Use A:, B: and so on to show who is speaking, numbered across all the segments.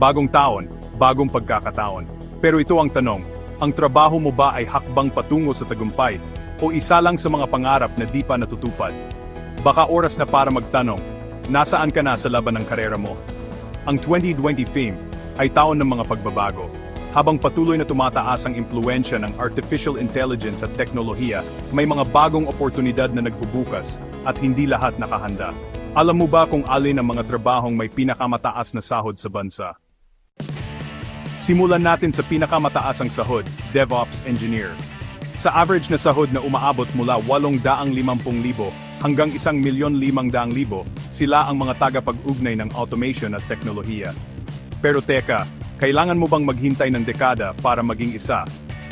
A: Bagong taon, bagong pagkakataon. Pero ito ang tanong, ang trabaho mo ba ay hakbang patungo sa tagumpay o isa lang sa mga pangarap na di pa natutupad? Baka oras na para magtanong, nasaan ka na sa laban ng karera mo? Ang 2020 theme ay taon ng mga pagbabago. Habang patuloy na tumataas ang impluensya ng artificial intelligence at teknolohiya, may mga bagong oportunidad na nagbubukas at hindi lahat nakahanda. Alam mo ba kung alin ang mga trabahong may pinakamataas na sahod sa bansa? Simulan natin sa pinakamataas ang sahod, DevOps Engineer. Sa average na sahod na umaabot mula 850,000 hanggang 1,500,000, sila ang mga tagapag-ugnay ng automation at teknolohiya. Pero teka, kailangan mo bang maghintay ng dekada para maging isa?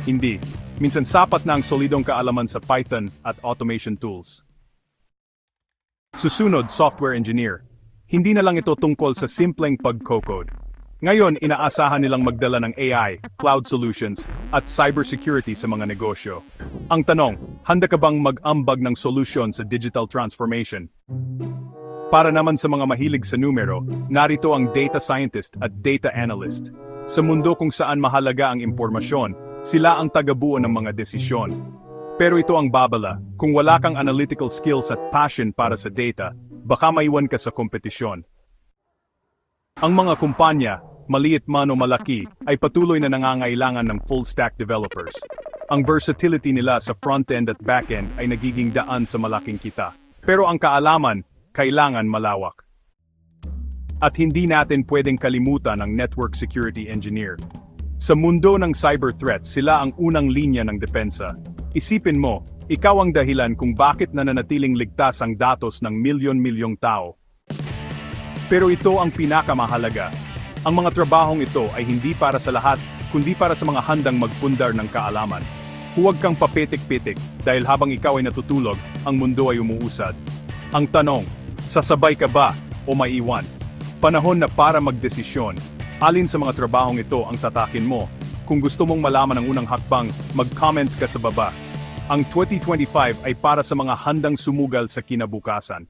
A: Hindi. Minsan sapat na ang solidong kaalaman sa Python at automation tools. Susunod, software engineer. Hindi na lang ito tungkol sa simpleng pag-code. Ngayon, inaasahan nilang magdala ng AI, cloud solutions, at cybersecurity sa mga negosyo. Ang tanong, handa ka bang mag-ambag ng solusyon sa digital transformation? Para naman sa mga mahilig sa numero, narito ang data scientist at data analyst. Sa mundo kung saan mahalaga ang impormasyon, sila ang tagabuo ng mga desisyon. Pero ito ang babala, kung wala kang analytical skills at passion para sa data, baka maiwan ka sa kompetisyon. Ang mga kumpanya, maliit man o malaki, ay patuloy na nangangailangan ng full-stack developers. Ang versatility nila sa front-end at back-end ay nagiging daan sa malaking kita. Pero ang kaalaman, kailangan malawak. At hindi natin pwedeng kalimutan ang network security engineer. Sa mundo ng cyber threats, sila ang unang linya ng depensa. Isipin mo, ikaw ang dahilan kung bakit nananatiling ligtas ang datos ng milyon-milyong tao. Pero ito ang pinakamahalaga. Ang mga trabahong ito ay hindi para sa lahat, kundi para sa mga handang magpundar ng kaalaman. Huwag kang papitik-pitik dahil habang ikaw ay natutulog, ang mundo ay umuusad. Ang tanong, sasabay ka ba o maiwan? Panahon na para magdesisyon. Alin sa mga trabahong ito ang tatakin mo? Kung gusto mong malaman ang unang hakbang, mag-comment ka sa baba. Ang 2025 ay para sa mga handang sumugal sa kinabukasan.